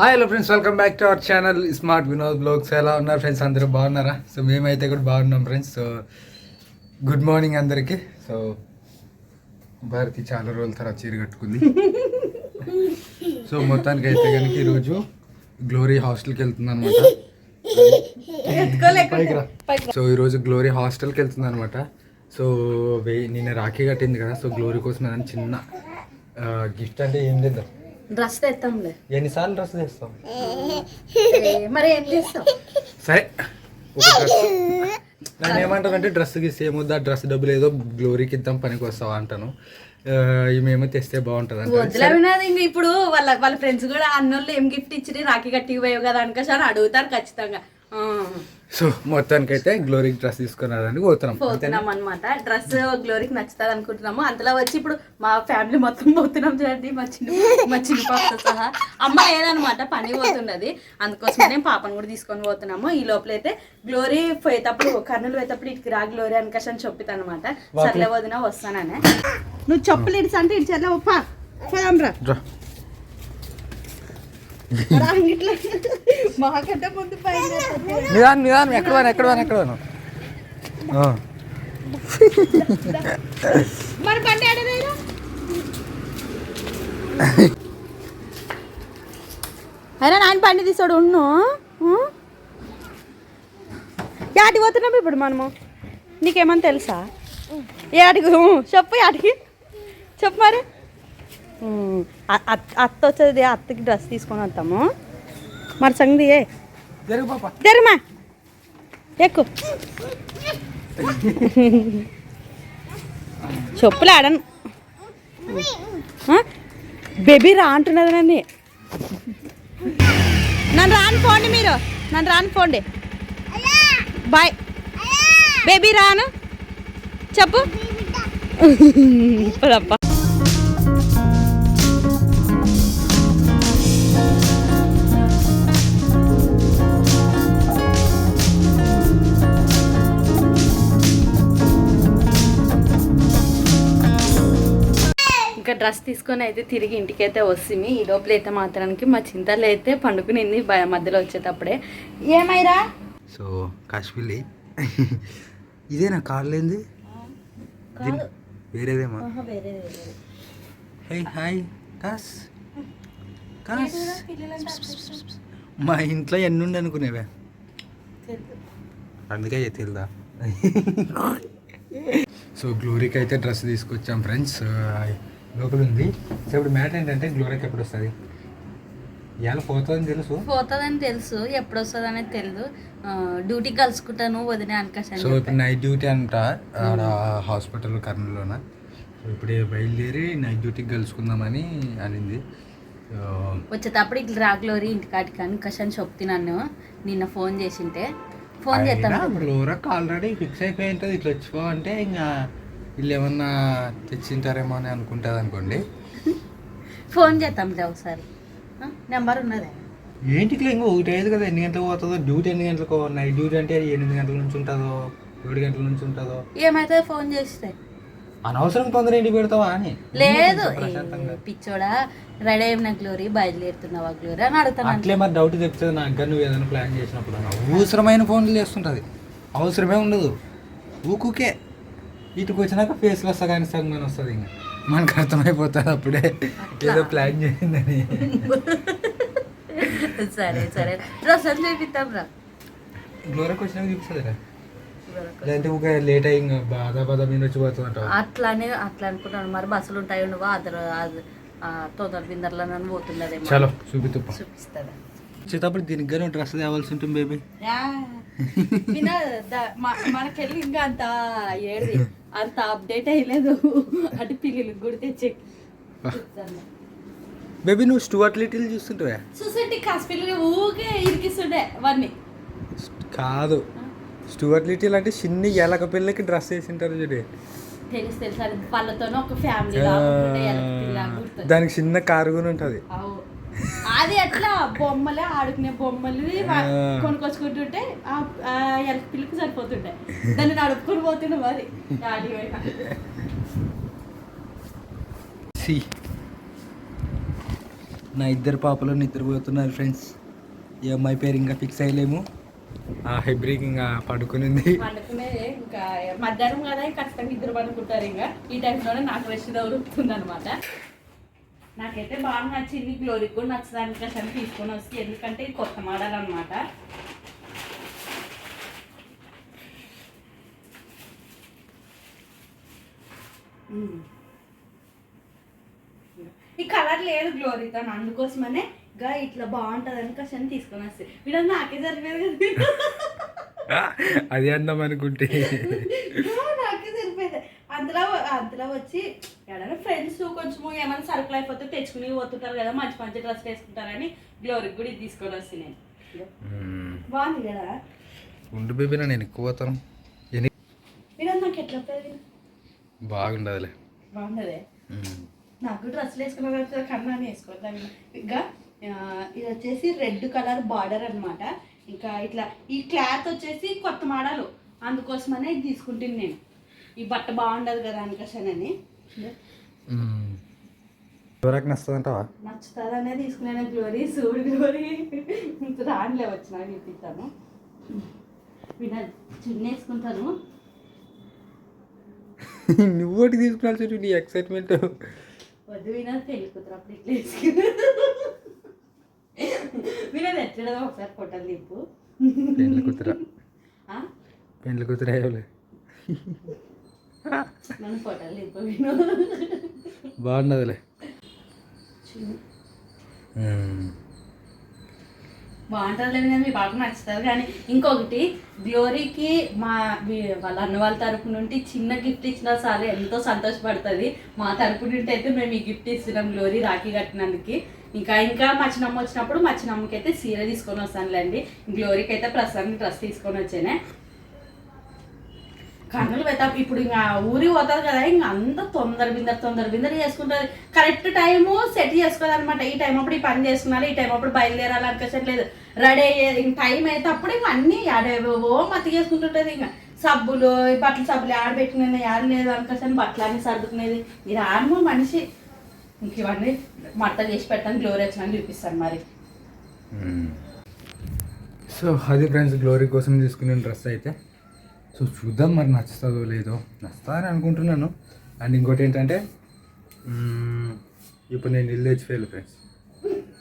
Hi hello friends welcome back to our channel smart Vinod blogs ఎలా ఉన్నారు friends అందరూ బాగున్నారా? సో మేమైతే కూడా బాగున్నాం ఫ్రెండ్స్ సో గుడ్ మార్నింగ్ అందరికీ. సో భారతి చాలా రోజుల తర్వాత చీర కట్టుకుంది. సో మొత్తానికి అయితే కనుక ఈరోజు గ్లోరీ హాస్టల్కి వెళ్తుంది అనమాట సో ఈరోజు గ్లోరీ హాస్టల్కి వెళ్తుంది అనమాట సో నిన్న రాఖీ కట్టింది కదా. సో గ్లోరీ కోసం ఏదైనా చిన్న గిఫ్ట్ అంటే ఏం చేద్దాం డ్రెస్ తెస్తాంలే ఎన్నిసార్లు డ్రెస్ చేస్తాం మరి ఏం చేస్తాం సరే నన్ను ఏమంటానంటే డ్రెస్ గీసి ఏమొద్దు ఆ డ్రెస్ డబ్బులు ఏదో గ్లోరీకి ఇద్దాం పనికి వస్తావా అంటాను. ఈమెమో తెస్తే బాగుంటుంది అంటే వద్దులే వినోద్ ఇంక ఇప్పుడు వాళ్ళ వాళ్ళ ఫ్రెండ్స్ కూడా అన్నోళ్ళు ఏం గిఫ్ట్ ఇచ్చి రాఖీ కట్టి పోయావు కదా అనుకోసి అని అడుగుతారు ఖచ్చితంగా. సో మొత్తానికి అయితే గ్లోరీకి డ్రెస్ తీసుకొని రావడానికి పోతున్నాం పోతున్నాం అనమాట డ్రెస్ గ్లోరీకి నచ్చుతుంది అనుకుంటున్నాము. అంతలో వచ్చి ఇప్పుడు మా ఫ్యామిలీ మొత్తం పోతున్నాం చూడండి. మా చిన్న మా చిన్న పాపతో సహా. అమ్మ లేదనమాట పని పోతున్నది. అందుకోసమనే పాపను కూడా తీసుకొని పోతున్నాము. ఈ లోపల అయితే గ్లోరీ పోయేటప్పుడు కర్నూలు పోయేటప్పుడు ఇటుకి రా గ్లోరీ అనుకోసి అని చెప్పిత అనమాట సర్లే వదిన వస్తాననే. నువ్వు చెప్పులు ఇడిచి అంటే ఇడిచర్లే ఒప్ప. పోదాంరా రా. మాకంటే ముందు పైన నిదానం నిదానం ఎక్కడ పోను ఎక్కడ పోను ఎక్కడ ఆ. మరి బండి ఆడదేనా అయినా నాయన బండి తీసాడు ఉన్ను. యాటికి పోతున్నాం ఇప్పుడు మనము? నీకేమని తెలుసా? యాటికి చెప్పు యాటికి చెప్పు మరి. అత్త వచ్చేది అత్తకి డ్రెస్ తీసుకొని వస్తాము మరి సంగతి ఏ? తెరమా ఎక్కు. చెప్పులు ఆడను. బేబీ రా అంటున్నది నన్ను. నన్ను రాను పోండి మీరు. నన్ను రాను పోండి. బాయ్. బేబీ రాను. చెప్పు. పదప్ప డ్రెస్ తీసుకొని అయితే తిరిగి ఇంటికైతే వస్తుంది. ఈ లోపల అయితే మాత్రానికి మా చింతలు అయితే పండుకునింది బయ- మధ్యలో వచ్చేటప్పుడే. ఏమైరా? సో కాశ్మీర్లీ ఇదేనా కార్లు ఏంది దీని- వేరేదేమా? హే హాయ్ కాస్. కాస్. మా ఇంట్లో ఎన్ని ఉండి అనుకునేవే? అందుకే తెలియదా సో గ్లోరీకి అయితే డ్రెస్ తీసుకొచ్చాం ఫ్రెండ్స్. లోపల ఉంది. సో ఇప్పుడు మ్యాటర్ ఏంటంటే గ్లోరీకి ఎప్పుడు వస్తుంది ఇవాళ పోతుందని తెలుసు. పోతుందని తెలుసు. ఎప్పుడు వస్తుంది అనేది తెలియదు డ్యూటీ కలుసుకుంటాను వదిలే అనుకోసాను సో ఇప్పుడు నైట్ డ్యూటీ అంట ఆడ హాస్పిటల్ కర్నూలులోన? సో ఇప్పుడు బయలుదేరి నైట్ డ్యూటీకి కలుసుకుందామని అనింది. వచ్చేటప్పుడు ఇట్లా రాగ్లోరి ఇంటికాటికి అని కషన్ చెప్తున్నాను నిన్న. ఫోన్ చేసింటే. ఫోన్ చేస్తాను ఆల్రెడీ ఫిక్స్ అయిపోయి ఉంటుంది. ఇట్లా వచ్చిపో అంటే ఇంకా వీళ్ళు ఏమన్నా తెచ్చింటారేమో అని అనుకుంటుంది అనుకోండి ఫోన్ చేద్దాంలే ఒకసారి. నెంబర్ ఉన్నదే. ఏంటికి ఇంకా ఒకటి అయ్యేది కదా ఎన్ని గంటలకు పోతుందో డ్యూటీ ఎన్ని గంటలకు నైట్ డ్యూటీ అంటే ఎనిమిది గంటల నుంచి ఉంటుందో ఏడు గంటల నుంచి ఉంటుందో? ఏమైతే ఫోన్ చేస్తే. అనవసరం తొందర ఇంటికి పెడతావా అని? లేదు పిచ్చోడా రెడీ అయిన గ్లోరీ బయలుదేరుతున్నావా గ్లోరీ అని అడుగుతాను అట్లే మరి డౌట్ చెప్తుంది నాకు నువ్వు ఏదైనా ప్లాన్ చేసినప్పుడు. అవసరమైన ఫోన్లు చేస్తుంటుంది. అవసరమే ఉండదు. ఊకుకే. ఇటుకు వచ్చినాక ఫేస్లో వస్తా కానీ సగం వస్తుంది ఇంకా. మనకు అర్థమైపోతుంది అప్పుడే. ఏదో ప్లాన్ చేసిందని. సరే సరే. అని చేపిద్దాం రా. గ్లోరకు వచ్చినాక చూపిస్తుంది లేదంటే ఊక లేట్ అయ్యి ఇంకా బాధ బాధ మీద వచ్చి పోతుందంటావు అట్లానే అట్లా అనుకుంటాను మరి బస్సులు ఉంటాయి నువ్వు? అదర్ తొందర బిందర్లో నన్ను పోతున్నదేమో చలో చూపితుప్ప చూపిస్తాను వచ్చేటప్పుడు దీనికి కానీ డ్రెస్ తేవాల్సి ఉంటుంది బేబీ. మనకెళ్ళి ఇంకా అంత ఏది అంత అప్డేట్ అయ్యలేదు అటు పిల్లలు గుడి తెచ్చి. బేబీ నువ్వు స్టూవర్ట్ లిటిల్ చూస్తుంటావా? సొసైటీ కాస్పిల్లలు ఊకే ఇరికిస్తుండే వాడిని కాదు. స్టూవర్ట్ లిటిల్ అంటే చిన్ని ఎలక పిల్లకి డ్రెస్ వేసింటారు చూడు. తెలుసు తెలుసు. అది వాళ్ళతోనే ఒక ఫ్యామిలీ దానికి చిన్న కారు కూడా ఉంటుంది. అది అట్లా బొమ్మలే ఆడుకునే బొమ్మలు ఆ. ఎలక పిల్లకి సరిపోతుండే దాన్ని నడుపుకొని పోతుండే మరి. డాడీ నా ఇద్దరు పాపలు నిద్రపోతున్నారు ఫ్రెండ్స్. ఈ అమ్మాయి పేరు ఇంకా ఫిక్స్ అయ్యలేము. ఆ హెబ్రికి ఇంకా పండుకునే ఇంకా మధ్యాహ్నం కదా ఖచ్చితంగా ఇద్దరు పడుకుంటారు ఇంకా. ఈ టైంలోనే నాకు రెస్ట్ దొరుకుతుంది అనమాట నాకైతే బాగా నచ్చింది. గ్లోరీ కూడా నచ్చడానికి అసలు తీసుకొని వస్తే ఎందుకంటే ఇది కొత్త మోడల్ అనమాట ఈ కలర్ లేదు గ్లోరీతో అందుకోసమనే గా ఇట్లా బాగుంటుంది అని కష్టం తీసుకొని వస్తే. వీళ్ళకి నాకే సరిపోయేది కదా అది అందం అనుకుంటే. నాకే సరిపోయేది అందులో అందులో వచ్చి ఏదైనా ఫ్రెండ్స్ కొంచెం ఏమైనా సరుకులు అయిపోతే తెచ్చుకుని పోతుంటారు కదా మంచి మంచి డ్రెస్ వేసుకుంటారని గ్లోరీకి కూడా ఇది తీసుకొని వస్తే నేను. బాగుంది కదా? ఉండు బేబీ నేను ఎక్కువ పోతాను. నాకు ఎట్లా బాగుండదులే. బాగుండదే? నాకు డ్రెస్సులు వేసుకున్న కన్నా వేసుకోవద్దాం ఇంకా ఇది వచ్చేసి రెడ్ కలర్ బార్డర్ అన్నమాట. ఇంకా ఇట్లా ఈ క్లాత్ వచ్చేసి కొత్త మోడల్. అందుకోసమనే ఇది తీసుకుంటుంది నేను. ఈ బట్ట బాగుండదు కదా అందుకోసమని ఎవరికి నస్తుందంటావా నచ్చుతుందనే తీసుకున్నాను. Glory sued glory. రానిలే వచ్చిన చూపిస్తాను వినదు. చిన్న వేసుకుంటాను నువ్వు ఒకటి తీసుకున్నాల్సి నీ ఎక్సైట్మెంట్ వద్దు వినదు పెళ్ళి కూతురు అప్పుడు ఇట్లా వినదు ఎట్లా ఒకసారి ఫోటోలు దింపు. పెండ్లి కూతురా? పెండ్లి కూతురు అయ్యలే నన్ను ఫోటోలు దింపు విను. బాగుండదులే. బాగుంటుంది లేదు కానీ మీ బాగా నచ్చుతుంది కానీ ఇంకొకటి గ్లోరీకి మా వాళ్ళ అన్న వాళ్ళ తరపు నుండి చిన్న గిఫ్ట్ ఇచ్చినా సరే ఎంతో సంతోషపడుతుంది. మా తరపు నుండి అయితే మేము ఈ గిఫ్ట్ ఇస్తున్నాం గ్లోరీ రాఖీ కట్టినందుకు. ఇంకా ఇంకా మా చిన్నమ్మ వచ్చినప్పుడు మా చిన్నమ్మకి అయితే సీర తీసుకొని వస్తానులేండి. గ్లోరీకి అయితే ప్రస్తుతానికి డ్రెస్ తీసుకొని వచ్చానే. కన్నులు పెద్ద ఇప్పుడు ఇంకా ఊరి పోతుంది కదా ఇంకా అంత తొందర బిందర తొందర బిందర చేసుకుంటుంది కరెక్ట్ టైము సెట్ చేసుకోదనమాట ఈ టైం అప్పుడు ఈ పని చేసుకున్నారు ఈ టైం అప్పుడు బయలుదేరాలి అనిపించట్లేదు రెడీ అయ్యే ఇంక టైం అయితే అప్పుడు ఇంకా అన్ని ఓ మతి చేసుకుంటుంటుంది ఇంకా. సబ్బులు బట్టలు సబ్బులు ఆడబెట్టిన యాడ లేదు అనుకోసం బట్టలు అన్ని సర్దుకునేది. ఇది ఆడమో మనిషి. ఇంక ఇవన్నీ మట్ట చేసి పెట్టాను గ్లోరీ వచ్చిన చూపిస్తాను మరి. సో అది ఫ్రెండ్స్ గ్లోరీ కోసం తీసుకునే డ్రెస్ అయితే. సో చూద్దాం మరి నచ్చుతుందో లేదో. నచ్చుతుందని అనుకుంటున్నాను. అండ్ ఇంకోటి ఏంటంటే ఇప్పుడు నేను ఇల్లు తెచ్చిపోయాను ఫ్రెండ్స్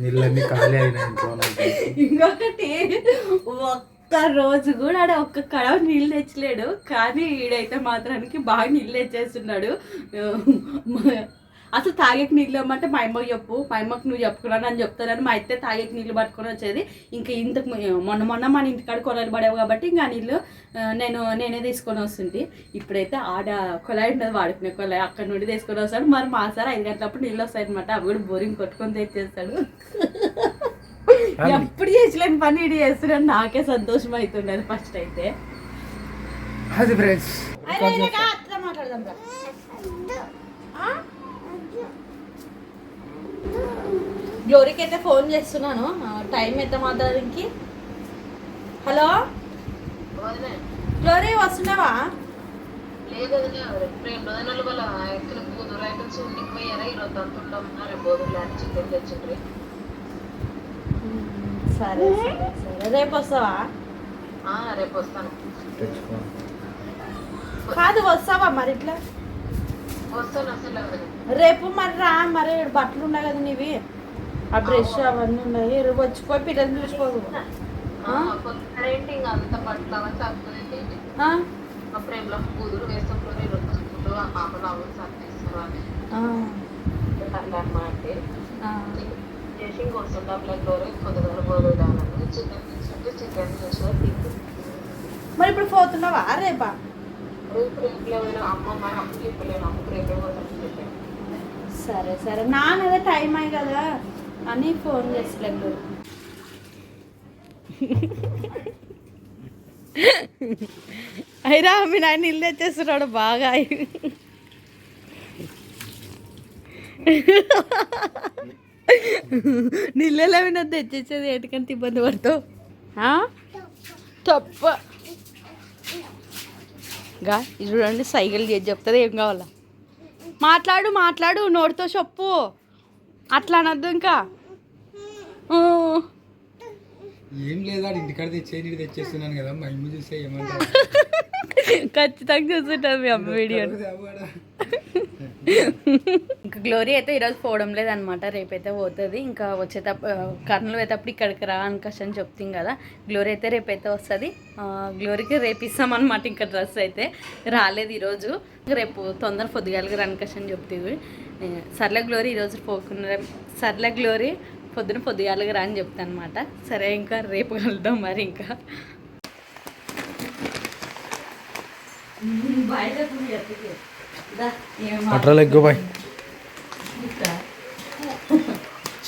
నీళ్ళన్నీ ఖాళీ అయినాయి ఇంకొకటి ఒక్క రోజు కూడా ఆడ ఒక్క కడవ నీళ్ళు తెచ్చలేడు. కానీ ఈడైతే మాత్రానికి బాగా నీళ్ళు తెచ్చేస్తున్నాడు. అసలు తాగేకి నీళ్ళు ఇవ్వమంటే మా అమ్మకి చెప్పు మా అమ్మకి నువ్వు చెప్పుకున్నాను అని చెప్తానని మా అయితే తాగేకి నీళ్ళు పట్టుకొని వచ్చేది. ఇంకా ఇంతకు మొన్న మొన్న మన ఇంటికాడ కొలాయిలు పడేవి కాబట్టి ఇంకా ఆ నీళ్ళు నేను నేనే తీసుకొని వస్తుంటే. ఇప్పుడైతే ఆడ కొలాయి ఉండదు వాడుకునే కొలాయి. అక్కడ నుండి తీసుకొని వస్తాడు. మరి మా సార్ ఐదు గంటలప్పుడు నీళ్ళు వస్తాయి అనమాట అవి కూడా బోరింగ్ కొట్టుకొని తెచ్చేస్తాడు. ఎప్పుడు చేసలేని పని ఇది చేస్తున్నాడు. నాకే సంతోషం అవుతుండదు ఫస్ట్ అయితే. అది ఫ్రెండ్స్ మాట్లాడదాం రా. ఆ? గ్లోరీకి అయితే ఫోన్ చేస్తున్నాను. టైం ఎంత మాట్లాడడానికి హలో? గ్లోరీ వస్తున్నావా? సరే సరే రేపు వస్తావా? ఆ, రేపు వస్తాను. కాదు వస్తావా మరి ఇట్లా? వస్తాను అసలు. రేపు మరి రా మరి బట్టలు ఉన్నాయి కదా నీవి. ఆ బ్రష్ అవన్నీ ఉన్నాయి. వచ్చిపోయి చేసిన తింటు మరి ఇప్పుడు పోతున్నావా రేపా? సరే సరే. నాన్నదే టైం అయ్యి కదా. అని ఫోన్ చేసలేదు అయిరా మీ నాయన ఇల్లు తెచ్చేస్తున్నాడు బాగా నీళ్ళలో వినొద్దు తెచ్చేసేది ఎటుకంటే ఇబ్బంది పడతావు. ఆ? తప్ప. గా చూడండి సైకిల్ చేసి చెప్తుంది ఏం కావాలా? మాట్లాడు మాట్లాడు నోటితో చెప్పు. అట్లా అనొద్దు ఇంకా. ఏం లేదా ఇంటికాడ తెచ్చేది తెచ్చేస్తున్నాను కదా మా చూస్తే ఏమంటారు ఖచ్చితంగా చూస్తుంటారు మీ అమ్మ వీడియో. ఇంకా గ్లోరీ అయితే ఈరోజు పోవడం లేదనమాట రేపైతే పోతుంది. ఇంకా వచ్చేటప్పుడు కర్నూలు పోయేటప్పుడు ఇక్కడికి రా అనుకష్ అని చెప్తాం కదా. గ్లోరీ అయితే రేపైతే వస్తుంది. గ్లోరీకి రేపు ఇస్తామన్నమాట ఇంకా డ్రెస్ అయితే. రాలేదు ఈరోజు. రేపు తొందర పొద్దుగాలకి రన్కష్ అని చెప్తుంది సర్లే గ్లోరీ ఈరోజు పోకుండా సర్లే గ్లోరీ పొద్దున పొద్దుగాలకి రా అని చెప్తాను అనమాట సరే ఇంకా రేపు కలుద్దాం మరి ఇంకా. పట్రాలు ఎక్కువ బాయ్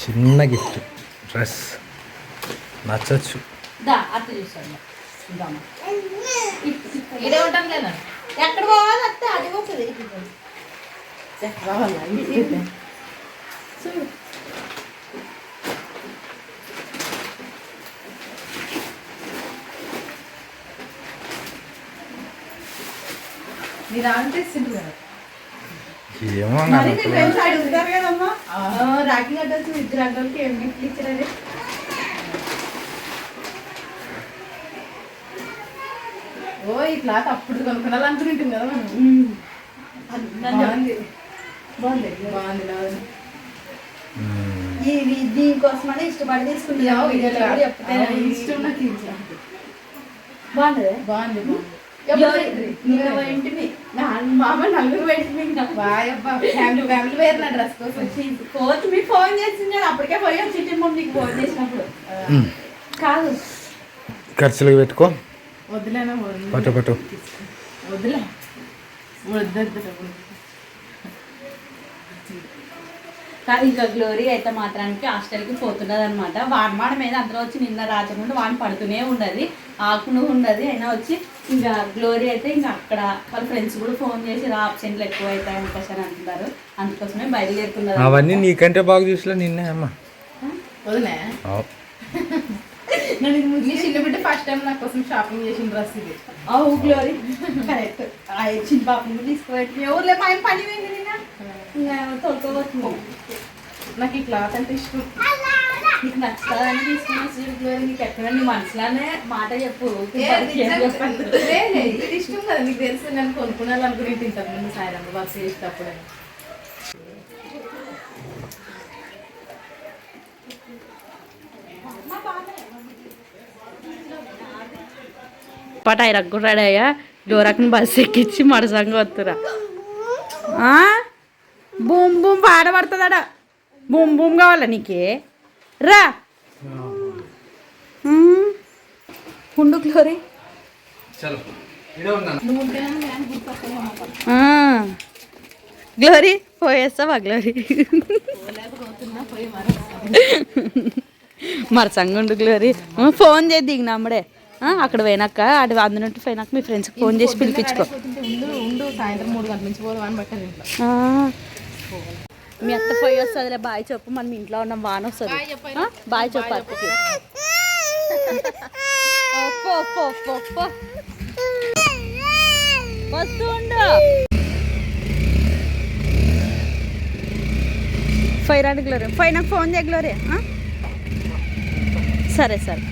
చిన్న గిఫ్ట్. డ్రెస్. నచ్చచ్చు. దా అత్త చూసాను ఎక్కడ పోవాలి అత్త? అది పోతుంది. మీరు అనిపిస్తుంది కదా? ఏమో రాఖీ కట్టొచ్చు ఇద్దరు అడ్డలకి ఏం గిఫ్ట్ ఇచ్చారని ఓ ఇట్లా అప్పుడు కొనుక్కోవాలనుకుంటుంది కదా మనం. బాగుంది. బాగుంది. బాగుంది ఇది దీనికోసమని ఇష్టపడి తీసుకుంటున్నావు. ఇష్టం నాకు బాగుంది. బాగుంది. ఇంటిని. మా అమ్మ నలుగురు పెట్టింది బాయబ్బా ఫ్యామిలీ ఫ్యామిలీ వేరు నా డ్రెస్ కోసం. కోచ్ మీ ఫోన్ చేసింది కదా అప్పటికే పోయి చిట్టి మమ్మీకి ఫోన్ చేసినప్పుడు. కాదు. ఖర్చులకు పెట్టుకో. వద్దులేనా పట్టు పట్టు. వద్దులే. వద్దొద్దు కాదు ఇంకా గ్లోరీ అయితే మాత్రానికి హాస్టల్కి పోతున్నది అనమాట వాడి మాడ మీద అందరూ వచ్చి నిన్న రాత్రి నుండి వాడిని పడుతూనే ఉండదు. ఆకును ఉండదు. అయినా వచ్చి ఇంకా గ్లోరీ అయితే ఇంకా అక్కడ వాళ్ళ ఫ్రెండ్స్ కూడా ఫోన్ చేసి రా ఆబ్సెంట్లు ఎక్కువ అవుతాయి అని అంటున్నారు అందుకోసమే బయలుదేరుతున్నది అవన్నీ నీకంటే బాగా చూసినా నిన్నే అమ్మా. వదిలే చిన్న బిడ్డ ఫస్ట్ టైం నా కోసం షాపింగ్ చేసిన డ్రెస్ ఇది. అవు గ్లోరీ కరెక్ట్ ఆ చిన్న పాపను తీసుకుపోయి మా ఆయన పని పోయింది నిన్న? ఇంకా తొలకపోతున్నాం నాకు ఈ క్లాత్ అంటే ఇష్టం. నీకు నచ్చుతుందని తీసుకున్న వచ్చి గ్లోరీ నీకు ఎక్కడ నీ మనసులోనే మాట చెప్పు ఇది ఇష్టం కదా. నీకు తెలుసు నేను కొనుక్కున్నాను ఇంతకు ముందు సాయంత్రం వర్క్ చేసేటప్పుడు. పటాయి రగ్గురాడయ్యా డోరాకుని బస్సు ఎక్కించి మడసంగా వస్తురా బూమ్ బూమ్ పాడబడుతుందడా బూమ్ బూమ్ కావాలా నీకే? రా. ఉండు ఆ. గ్లోరీ పోయేస్తావా గ్లోరీ మరి సంగుండు గ్లోరీ ఫోన్ చేసి దిగినాముడే ఆ, అక్కడ పోయినాక అటు అందునుంటి పోయినాక మీ ఫ్రెండ్స్కి ఫోన్ చేసి పిలిపించుకో. మీ అత్త పోయి వస్తుందిలే బాయ్ చెప్పు మనం ఇంట్లో ఉన్నాం వాన వస్తుంది? బాయ్ చెప్పు అత్తకి Oppo, Oppo, Oppo, Oppo. Five రండి గ్లోరీ ఫైవ్ నాకు ఫోన్ చేయ గ్లోరీ ఆ? సరే సరే.